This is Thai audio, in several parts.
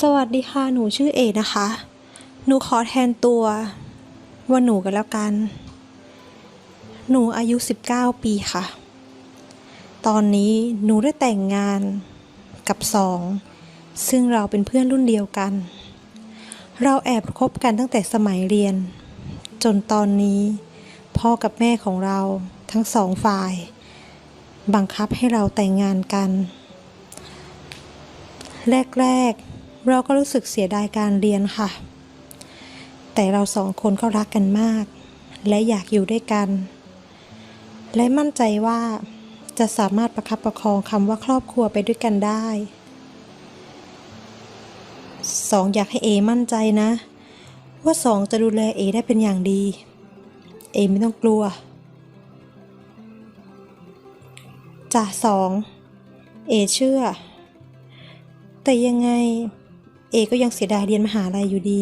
สวัสดีค่ะ หนูชื่อเอนะคะ หนูขอแทนตัวว่าหนูกันแล้วกัน หนูอายุ 19 ปีค่ะ ตอนนี้หนูได้แต่งงานกับสอง ซึ่งเราเป็นเพื่อนรุ่นเดียวกัน เราแอบคบกันตั้งแต่สมัยเรียน จนตอนนี้ พ่อกับแม่ของเราทั้งสองฝ่าย บังคับให้เราแต่งงานกัน แรก ๆ เราก็รู้สึกเสียดายการเรียนค่ะ แต่เราสองคนก็รักกันมาก และอยากอยู่ด้วยกัน และมั่นใจว่าจะสามารถประคับประคองคำว่าครอบครัวไปด้วยกันได้สองอยากให้เอมั่นใจนะ ว่าสองจะดูแลเอได้เป็นอย่างดี เอไม่ต้องกลัวจ่าสอง เอเชื่อ แต่ยังไง เอก็ยังเสียดายเรียนมหาลัยอยู่ดี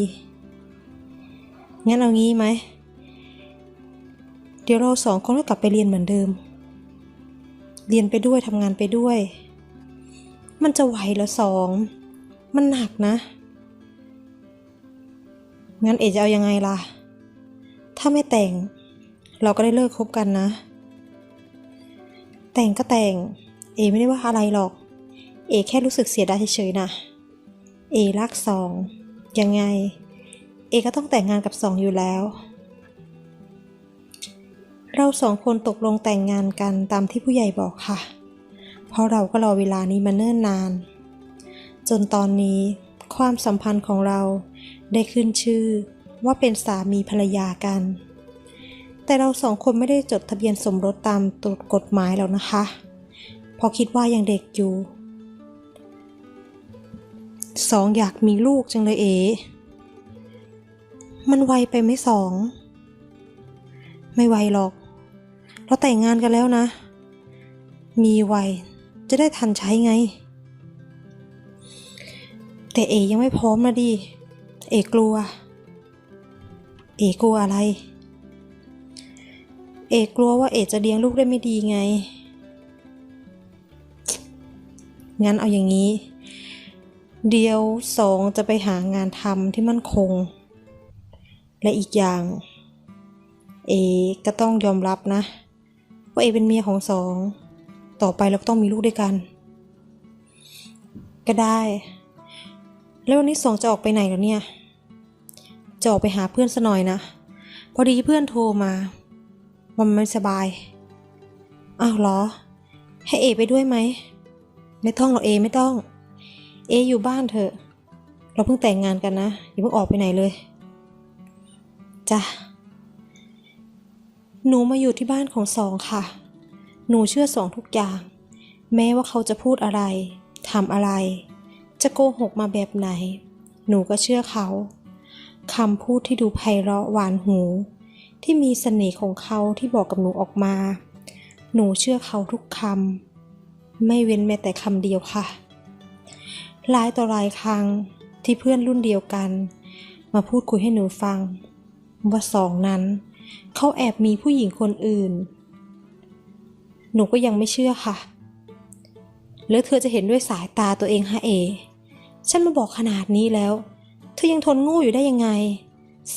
งั้นเอางี้ไหม เดี๋ยวเราสองคนก็กลับไปเรียนเหมือนเดิม เรียนไปด้วยทำงานไปด้วย มันจะไหวเหรอสอง มันหนักนะ งั้นเอจะเอายังไงล่ะ ถ้าไม่แต่ง เราก็ได้เลิกคบกันนะ แต่งก็แต่ง เอไม่ได้ว่าอะไรหรอก เอแค่รู้สึกเสียดายเฉยๆนะ เอรักสองยังไง เอก็ต้องแต่งงานกับสองอยู่แล้ว เราสองคนตกลงแต่งงานกันตามที่ผู้ใหญ่บอกค่ะ เพราะเราก็รอเวลานี้มาเนิ่นนาน จนตอนนี้ความสัมพันธ์ของเราได้ขึ้นชื่อว่าเป็นสามีภรรยากัน แต่เราสองคนไม่ได้จดทะเบียนสมรสตามกฎหมายแล้วนะคะเพราะคิดว่ายังเด็กอยู่ สองอยากมีลูกจังเลยเอ๋มันไวไปไหมสอง ไม่ไวหรอก เราแต่งงานกันแล้วนะ มีไวจะได้ทันใช้ไง แต่เอยังไม่พร้อมนะดิ เอกลัว เอกลัวอะไร เอกลัวว่าเอจะเลี้ยงลูกได้ไม่ดีไง งั้นเอาอย่างนี้ เดียวสองจะไปหางานทำที่มั่นคง และอีกอย่าง เอก็ต้องยอมรับนะ ว่าเอเป็นเมียของสอง ต่อไปเราก็ต้องมีลูกด้วยกัน ก็ได้ แล้ววันนี้สองจะออกไปไหนแล้วเนี่ย จะออกไปหาเพื่อนซะหน่อยนะ พอดีเพื่อนโทรมาว่ามันไม่สบาย อ้าวเหรอ ให้เอไปด้วยไหม ไม่ต้องหรอกเอไม่ต้อง เออยู่บ้านเถอะ เราเพิ่งแต่งงานกันนะ อย่าเพิ่งออกไปไหนเลย จ้ะ หนูมาอยู่ที่บ้านของสองค่ะ หนูเชื่อสองทุกอย่าง แม้ว่าเขาจะพูดอะไร ทำอะไร จะโกหกมาแบบไหน หนูก็เชื่อเขา คำพูดที่ดูไพเราะหวานหู ที่มีเสน่ห์ของเขาที่บอกกับหนูออกมา หนูเชื่อเขาทุกคำ ไม่เว้นแม้แต่คำเดียวค่ะ หลายต่อหลายครั้งที่เพื่อนรุ่นเดียวกัน มาพูดคุยให้หนูฟัง ว่าสองนั้น เขาแอบมีผู้หญิงคนอื่น หนูก็ยังไม่เชื่อค่ะ แล้วเธอจะเห็นด้วยสายตาตัวเองฮะเอ ฉันมาบอกขนาดนี้แล้ว เธอยังทนโงูอยู่ได้ยังไง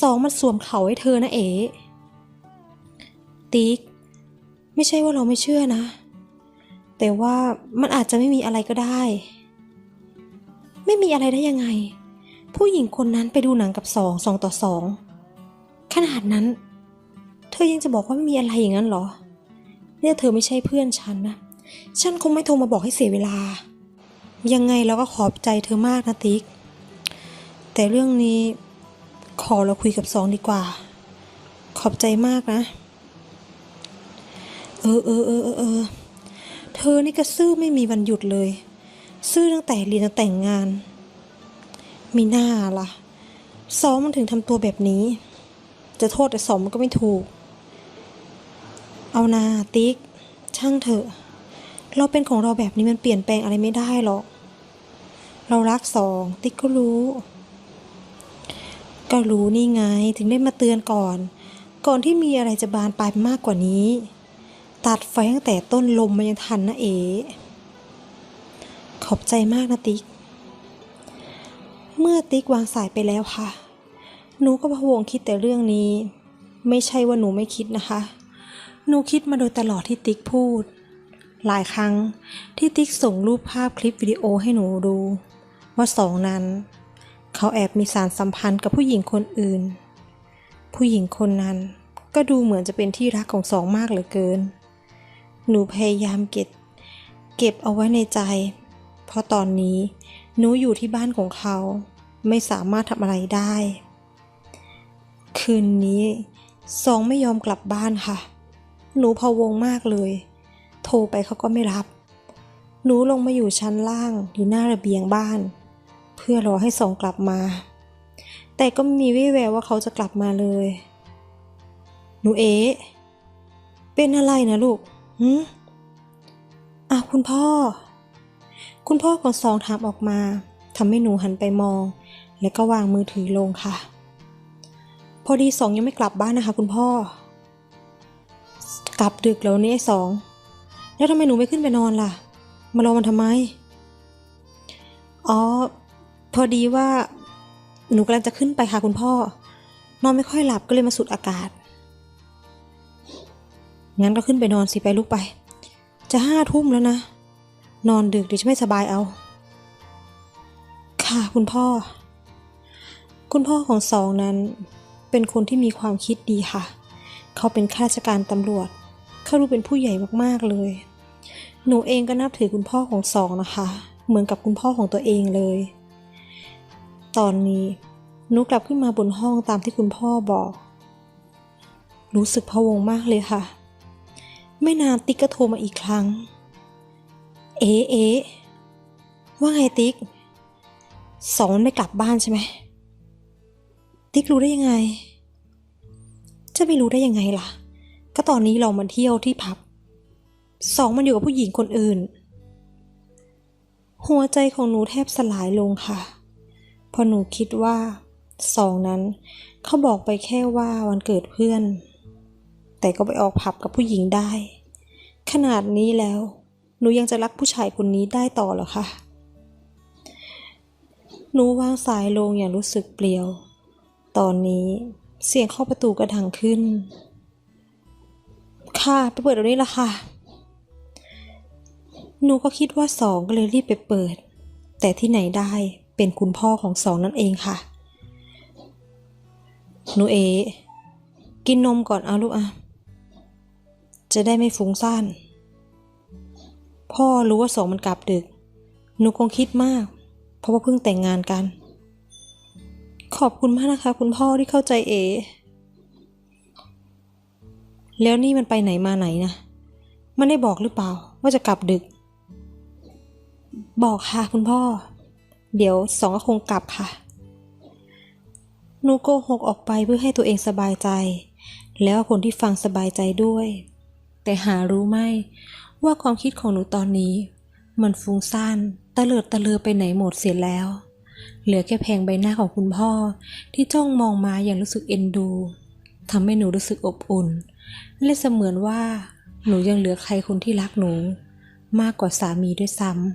สองมันสวมเขาให้เธอนะเอ ติ๊ก ไม่ใช่ว่าเราไม่เชื่อนะ แต่ว่ามันอาจจะไม่มีอะไรก็ได้ ไม่มีอะไรได้ยังไง ผู้หญิงคนนั้นไปดูหนังกับสองสองต่อสองขนาดนั้น เธอยังจะบอกว่าไม่มีอะไรอย่างนั้นเหรอ เนี่ยเธอไม่ใช่เพื่อนฉันนะ ฉันคงไม่โทรมาบอกให้เสียเวลา ยังไงเราก็ขอบใจเธอมากนะติ๊ก แต่เรื่องนี้ขอเราคุยกับสองดีกว่า ขอบใจมากนะ เออเออเออเออเออเธอนี่ก็ซื่อไม่มีวันหยุดเลย ซื่อตั้งแต่เรียนจนแต่งงาน มีหน้าล่ะสอมันถึงทำตัวแบบนี้ จะโทษแต่สอมันก็ไม่ถูก เอานาติ๊ก ช่างเถอะ เราเป็นของเราแบบนี้มันเปลี่ยนแปลงอะไรไม่ได้หรอก เรารักสอง ติ๊กก็รู้ ก็รู้นี่ไงถึงได้มาเตือนก่อน ก่อนที่มีอะไรจะบานปลายมากกว่านี้ ตัดไฟตั้งแต่ต้นลมมันยังทันนะเอ๋ ขอบใจมากนะติ๊ก เมื่อติ๊กวางสายไปแล้วค่ะ หนูก็พะวงคิดแต่เรื่องนี้ ไม่ใช่ว่าหนูไม่คิดนะคะ หนูคิดมาโดยตลอดที่ติ๊กพูด หลายครั้งที่ติ๊กส่งรูปภาพคลิปวิดีโอให้หนูดู ว่าสองนั้น เขาแอบมีสารสัมพันธ์กับผู้หญิงคนอื่น ผู้หญิงคนนั้นก็ดูเหมือนจะเป็นที่รักของสองมากเหลือเกิน หนูพยายามเก็บเก็บเอาไว้ในใจ เพราะตอนนี้หนูอยู่ที่บ้านของเขา ไม่สามารถทำอะไรได้ คืนนี้สองไม่ยอมกลับบ้านค่ะ หนูพะวงมากเลย โทรไปเขาก็ไม่รับ หนูลงมาอยู่ชั้นล่างอยู่หน้าระเบียงบ้าน เพื่อรอให้สองกลับมา แต่ก็ไม่มีวี่แววว่าเขาจะกลับมาเลย หนูเอ๋เป็นอะไรนะลูกหืมอะคุณพ่อ คุณพ่อของสองถามออกมาทำให้หนูหันไปมอง แล้วก็วางมือถือลงค่ะ พอดีสองยังไม่กลับบ้านนะคะ คุณพ่อ กลับดึกแล้วนี่ไอ้สอง แล้วทำไมหนูไม่ขึ้นไปนอนล่ะ มารอมันทำไม อ๋อ พอดีว่า หนูกำลังจะขึ้นไปค่ะคุณพ่อ นอนไม่ค่อยหลับก็เลยมาสูดอากาศ งั้นก็ขึ้นไปนอนสิไปลุกไป จะห้าทุ่มแล้วนะ นอนดึกเดี๋ยวจะไม่สบายเอา ค่ะคุณพ่อ คุณพ่อของสองนั้น เป็นคนที่มีความคิดดีค่ะ เขาเป็นข้าราชการตำรวจ เขาดูเป็นผู้ใหญ่มากๆเลย หนูเองก็นับถือคุณพ่อของสองนะคะ เหมือนกับคุณพ่อของตัวเองเลย ตอนนี้หนูกลับขึ้นมาบนห้องตามที่คุณพ่อบอก รู้สึกพะวงมากเลยค่ะ ไม่นานติ๊กก็โทรมาอีกครั้ง เอ๊เอ๊ว่าไงติ๊ก สองมันไม่กลับบ้านใช่ไหม ติ๊กรู้ได้ยังไง จะไม่รู้ได้ยังไงล่ะ ก็ตอนนี้เรามาเที่ยวที่ผับ สองมันอยู่กับผู้หญิงคนอื่น หัวใจของหนูแทบสลายลงค่ะพราะหนูคิดว่า สองนั้นเขาบอกไปแค่ว่าวันเกิดเพื่อน แต่ก็ไปออกผับกับผู้หญิงได้ ขนาดนี้แล้ว หนูยังจะรักผู้ชายคนนี้ได้ต่อเหรอคะ หนูวางสายลงอย่างรู้สึกเปลี่ยว ตอนนี้เสียงเข้าประตูกระดังขึ้น ค่ะ ไปเปิดเดี๋ยวนี้ละค่ะ หนูก็คิดว่าสองก็เลยรีบไปเปิด แต่ที่ไหนได้เป็นคุณพ่อของสองนั่นเองค่ะ หนูเอ กินนมก่อนเอาลูกอะจะได้ไม่ฟุ้งซ่าน พ่อรู้ว่าสองมันกลับดึก หนูคงคิดมาก เพราะว่าเพิ่งแต่งงานกัน ขอบคุณมากนะคะ คุณพ่อที่เข้าใจเอ แล้วนี่มันไปไหนมาไหนนะ มันได้บอกหรือเปล่า ว่าจะกลับดึก บอกค่ะคุณพ่อ เดี๋ยวสองก็คงกลับค่ะ หนูโกหกออกไปเพื่อให้ตัวเองสบายใจ แล้วคนที่ฟังสบายใจด้วย แต่หารู้ไหม ว่าความคิดของหนูตอนนี้ มันฟุ้งซ่านตะเลิดตะเลือไปไหนหมดเสียแล้ว เหลือแค่แพงใบหน้าของคุณพ่อ ที่จ้องมองมาอย่างรู้สึกเอ็นดูทำให้หนูรู้สึกอบอุ่น และเสมือนว่า หนูยังเหลือใครคนที่รักหนู มากกว่าสามีด้วยซ้ำ